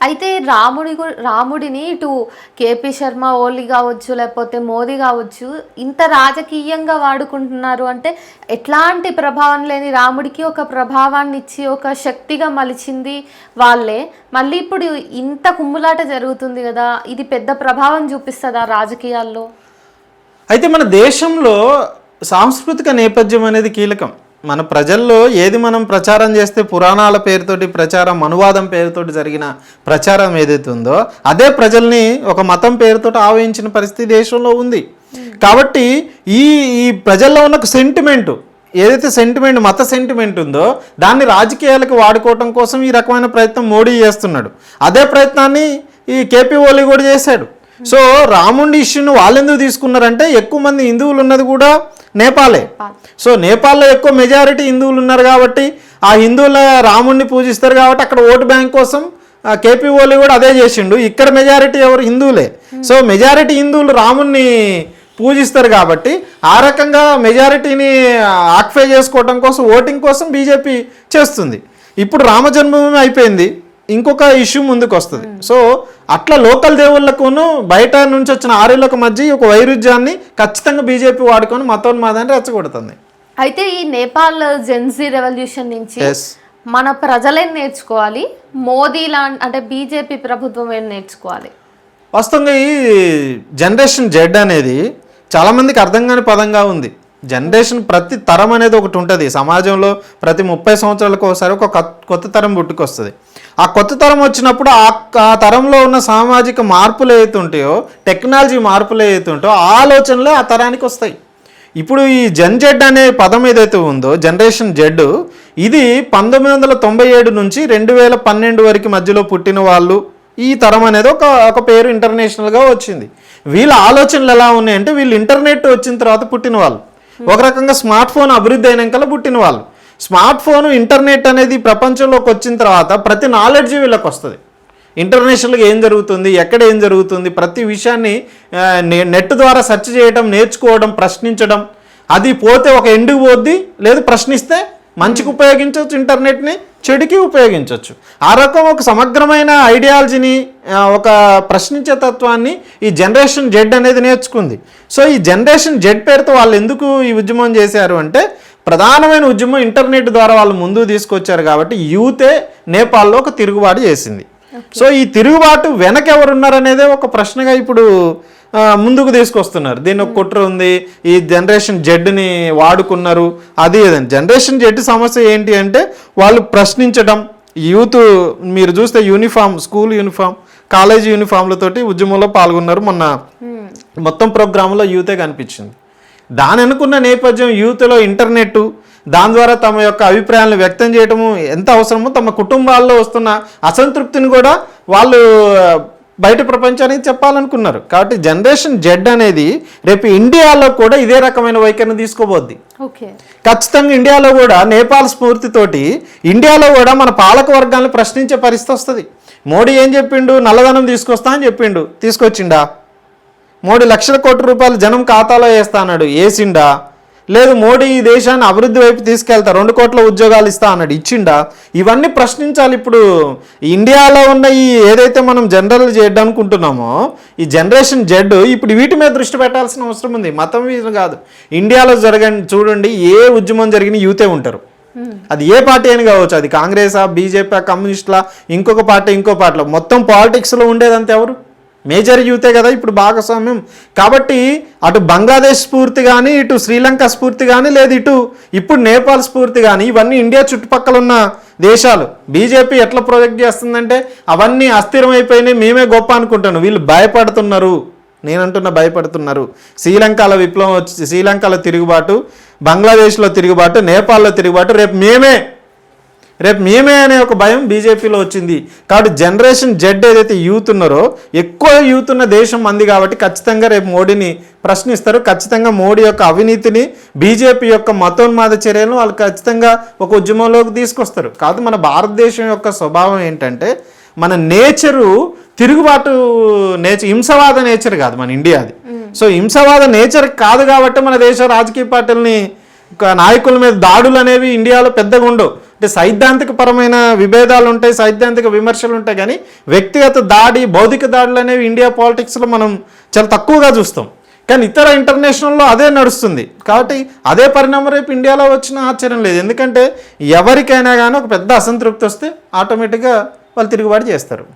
అయితే రాముడి రాముడిని ఇటు కేపీ శర్మ ఓలీ కావచ్చు లేకపోతే మోదీ కావచ్చు ఇంత రాజకీయంగా వాడుకుంటున్నారు అంటే ఎట్లాంటి ప్రభావం లేని రాముడికి ఒక ప్రభావాన్ని ఇచ్చి ఒక శక్తిగా మలిచింది వాళ్ళే. మళ్ళీ ఇప్పుడు ఇంత కుమ్ములాట జరుగుతుంది కదా ఇది పెద్ద ప్రభావం చూపిస్తుందా రాజకీయాల్లో? అయితే మన దేశంలో సాంస్కృతిక నేపథ్యం అనేది కీలకం. మన ప్రజల్లో ఏది మనం ప్రచారం చేస్తే పురాణాల పేరుతోటి ప్రచారం అనువాదం పేరుతోటి జరిగిన ప్రచారం ఏదైతే ఉందో అదే ప్రజల్ని ఒక మతం పేరుతోటి ఆవహించిన పరిస్థితి దేశంలో ఉంది. కాబట్టి ఈ ఈ ప్రజల్లో ఉన్న సెంటిమెంటు ఏదైతే సెంటిమెంట్ మత సెంటిమెంట్ ఉందో దాన్ని రాజకీయాలకు వాడుకోవటం కోసం ఈ రకమైన ప్రయత్నం మోడీ చేస్తున్నాడు. అదే ప్రయత్నాన్ని ఈ కేపీ ఓలీ కూడా చేశాడు. సో రాముడి ఇష్యూని వాళ్ళు ఎందుకు తీసుకున్నారంటే ఎక్కువ మంది హిందువులు ఉన్నది కూడా నేపాలే. సో నేపాల్లో ఎక్కువ మెజారిటీ హిందువులు ఉన్నారు కాబట్టి ఆ హిందువుల రాముడిని పూజిస్తారు కాబట్టి అక్కడ ఓటు బ్యాంక్ కోసం కేపీ ఓలీ కూడా అదే చేసిండు. ఇక్కడ మెజారిటీ ఎవరు? హిందువులే. సో మెజారిటీ హిందువులు రాముడిని పూజిస్తారు కాబట్టి ఆ రకంగా మెజారిటీని ఆక్యుపై చేసుకోవడం కోసం ఓటింగ్ కోసం బీజేపీ చేస్తుంది. ఇప్పుడు రామ జన్మభూమి అయిపోయింది. ఇంకొక ఇష్యూ ముందుకు వస్తుంది సో అట్లా లోకల్ దేవుళ్ళకును బయట నుంచి వచ్చిన ఆర్యులకు మధ్య ఒక వైరుధ్యాన్ని ఖచ్చితంగా బీజేపీ వాడుకొని మతోన్మాదాన్ని రెచ్చగొడుతుంది. అయితే ఈ నేపాల్ జెన్సీ రెవల్యూషన్ నుంచి మన ప్రజలేం నేర్చుకోవాలి మోదీ లా అంటే బీజేపీ ప్రభుత్వం ఏం నేర్చుకోవాలి? వాస్తవంగా ఈ జనరేషన్ జెడ్ అనేది చాలామందికి అర్థం కాని పదంగా ఉంది. జనరేషన్ ప్రతి తరం అనేది ఒకటి ఉంటుంది. సమాజంలో ప్రతి ముప్పై సంవత్సరాలకు ఒకసారి ఒక కొత్త- కొత్త తరం పుట్టుకొస్తుంది. ఆ కొత్త తరం వచ్చినప్పుడు ఆ ఆ తరంలో ఉన్న సామాజిక మార్పులు ఏవైతుంటాయో టెక్నాలజీ మార్పులు ఏవైతే ఆ ఆలోచనలే ఆ తరానికి వస్తాయి. ఇప్పుడు ఈ జన్ జెడ్ అనే పదం ఏదైతే ఉందో జనరేషన్ జెడ్ ఇది పంతొమ్మిది వందల తొంభై ఏడు నుంచి రెండు వేల పన్నెండు వరకు మధ్యలో పుట్టిన వాళ్ళు ఈ తరం అనేది ఒక ఒక పేరు ఇంటర్నేషనల్గా వచ్చింది. వీళ్ళ ఆలోచనలు ఎలా ఉన్నాయంటే వీళ్ళు ఇంటర్నెట్ వచ్చిన తర్వాత పుట్టిన వాళ్ళు. ఒక రకంగా స్మార్ట్ ఫోన్ అభివృద్ధి అయినాక పుట్టిన వాళ్ళు. స్మార్ట్ ఫోన్ ఇంటర్నెట్ అనేది ప్రపంచంలోకి వచ్చిన తర్వాత ప్రతి నాలెడ్జ్ వీళ్ళకి వస్తుంది. ఇంటర్నేషనల్గా ఏం జరుగుతుంది ఎక్కడ ఏం జరుగుతుంది ప్రతి విషయాన్ని నె- నెట్ ద్వారా సెర్చ్ చేయడం నేర్చుకోవడం ప్రశ్నించడం అది పోతే ఒక ఎండుకు పోద్ది లేదు ప్రశ్నిస్తే మంచికి ఉపయోగించవచ్చు ఇంటర్నెట్ని చెడుకి ఉపయోగించవచ్చు. ఆ రకం ఒక సమగ్రమైన ఐడియాలజీని ఒక ప్రశ్నించే తత్వాన్ని ఈ జనరేషన్ జెడ్ అనేది నేర్చుకుంది. సో ఈ జనరేషన్ జెడ్ పేరుతో వాళ్ళు ఎందుకు ఈ ఉద్యమం చేశారు అంటే ప్రధానమైన ఉద్యమం ఇంటర్నెట్ ద్వారా వాళ్ళు ముందుకు తీసుకొచ్చారు కాబట్టి యూతే నేపాల్లో ఒక తిరుగుబాటు చేసింది. సో ఈ తిరుగుబాటు వెనక ఎవరున్నారనేదే ఒక ప్రశ్నగా ఇప్పుడు ముందుకు తీసుకొస్తున్నారు. దీని ఒక కుట్ర ఉంది. ఈ జనరేషన్ జెడ్ని వాడుకున్నారు. అది ఏదండి జనరేషన్ జెడ్ సమస్య ఏంటి అంటే వాళ్ళు ప్రశ్నించడం యూత్ మీరు చూస్తే యూనిఫామ్ స్కూల్ యూనిఫామ్ కాలేజ్ యూనిఫామ్లతోటి ఉద్యమంలో పాల్గొన్నారు మొన్న. మొత్తం ప్రోగ్రాంలో యూతే కనిపించింది. దాని అనుకున్న నేపథ్యం యూత్లో ఇంటర్నెట్ దాని ద్వారా తమ యొక్క అభిప్రాయాలను వ్యక్తం చేయటము ఎంత అవసరమో తమ కుటుంబాల్లో వస్తున్న అసంతృప్తిని కూడా వాళ్ళు బయట ప్రపంచానికి చెప్పాలనుకున్నారు. కాబట్టి జనరేషన్ జెడ్ అనేది రేపు ఇండియాలో కూడా ఇదే రకమైన వైఖరిని తీసుకోబోద్ది. ఓకే. ఖచ్చితంగా ఇండియాలో కూడా నేపాల్ స్ఫూర్తితోటి ఇండియాలో కూడా మన పాలక వర్గాలను ప్రశ్నించే పరిస్థితి వస్తుంది. మోడీ ఏం చెప్పిండు? నల్లధనం తీసుకొస్తా అని చెప్పిండు. తీసుకొచ్చిండా? మోడీ లక్షల కోట్ల రూపాయలు జనం ఖాతాలో వేస్తా అన్నాడు. వేసిండా? లేదు మోడీ ఈ దేశాన్ని అభివృద్ధి వైపు తీసుకెళ్తా రెండు కోట్ల ఉద్యోగాలు ఇస్తా అన్నాడు. ఇచ్చిండా? ఇవన్నీ ప్రశ్నించాలి ఇప్పుడు. ఇండియాలో ఉన్న ఈ ఏదైతే మనం జనరల్ జెడ్ అనుకుంటున్నామో ఈ జనరేషన్ జెడ్ ఇప్పుడు వీటి మీద దృష్టి పెట్టాల్సిన అవసరం ఉంది. మతం మీద కాదు. ఇండియాలో జరగండి చూడండి ఏ ఉద్యమం జరిగిన యూతే ఉంటారు. అది ఏ పార్టీ అయినా కావచ్చు. అది కాంగ్రెసా బీజేపీ కమ్యూనిస్టులా ఇంకొక పార్టీ ఇంకో పార్టీలో. మొత్తం పాలిటిక్స్లో ఉండేదంతా ఎవరు? మేజర్ యూతే కదా ఇప్పుడు భాగస్వామ్యం. కాబట్టి అటు బంగ్లాదేశ్ స్ఫూర్తి కానీ ఇటు శ్రీలంక స్ఫూర్తి కానీ లేదు ఇటు ఇప్పుడు నేపాల్ స్ఫూర్తి కానీ ఇవన్నీ ఇండియా చుట్టుపక్కల ఉన్న దేశాలు. బీజేపీ ఎట్లా ప్రొజెక్ట్ చేస్తుందంటే అవన్నీ అస్థిరమైపోయినాయి మేమే గొప్ప అనుకుంటాను. వీళ్ళు భయపడుతున్నారు. నేనంటున్న భయపడుతున్నారు. శ్రీలంకలో విప్లవం వచ్చి శ్రీలంకలో తిరుగుబాటు బంగ్లాదేశ్లో తిరుగుబాటు నేపాల్లో తిరుగుబాటు రేపు మేమే రేపు మేమే అనే ఒక భయం బీజేపీలో వచ్చింది. కాబట్టి జనరేషన్ జెడ్ ఏదైతే యూత్ ఉన్నారో ఎక్కువ యూత్ ఉన్న దేశం మంది కాబట్టి ఖచ్చితంగా రేపు మోడీని ప్రశ్నిస్తారు. ఖచ్చితంగా మోడీ యొక్క అవినీతిని బీజేపీ యొక్క మతోన్మాద చర్యలను వాళ్ళు ఖచ్చితంగా ఒక ఉద్యమంలోకి తీసుకొస్తారు. కాదు మన భారతదేశం యొక్క స్వభావం ఏంటంటే మన నేచరు తిరుగుబాటు నేచర్ హింసవాద నేచర్ కాదు మన ఇండియాది. సో హింసవాద నేచర్ కాదు కాబట్టి మన దేశ రాజకీయ పార్టీలని నాయకుల మీద దాడులు అనేవి ఇండియాలో పెద్దగా ఉండవు. అంటే సైద్ధాంతిక పరమైన విభేదాలు ఉంటాయి సైద్ధాంతిక విమర్శలు ఉంటాయి కానీ వ్యక్తిగత దాడి భౌతిక దాడులు అనేవి ఇండియా పాలిటిక్స్లో మనం చాలా తక్కువగా చూస్తాం. కానీ ఇతర ఇంటర్నేషనల్లో అదే నడుస్తుంది. కాబట్టి అదే పరిణామం రేపు ఇండియాలో వచ్చిన ఆశ్చర్యం లేదు. ఎందుకంటే ఎవరికైనా కానీ ఒక పెద్ద అసంతృప్తి వస్తే ఆటోమేటిక్గా వాళ్ళు తిరుగుబాటు చేస్తారు.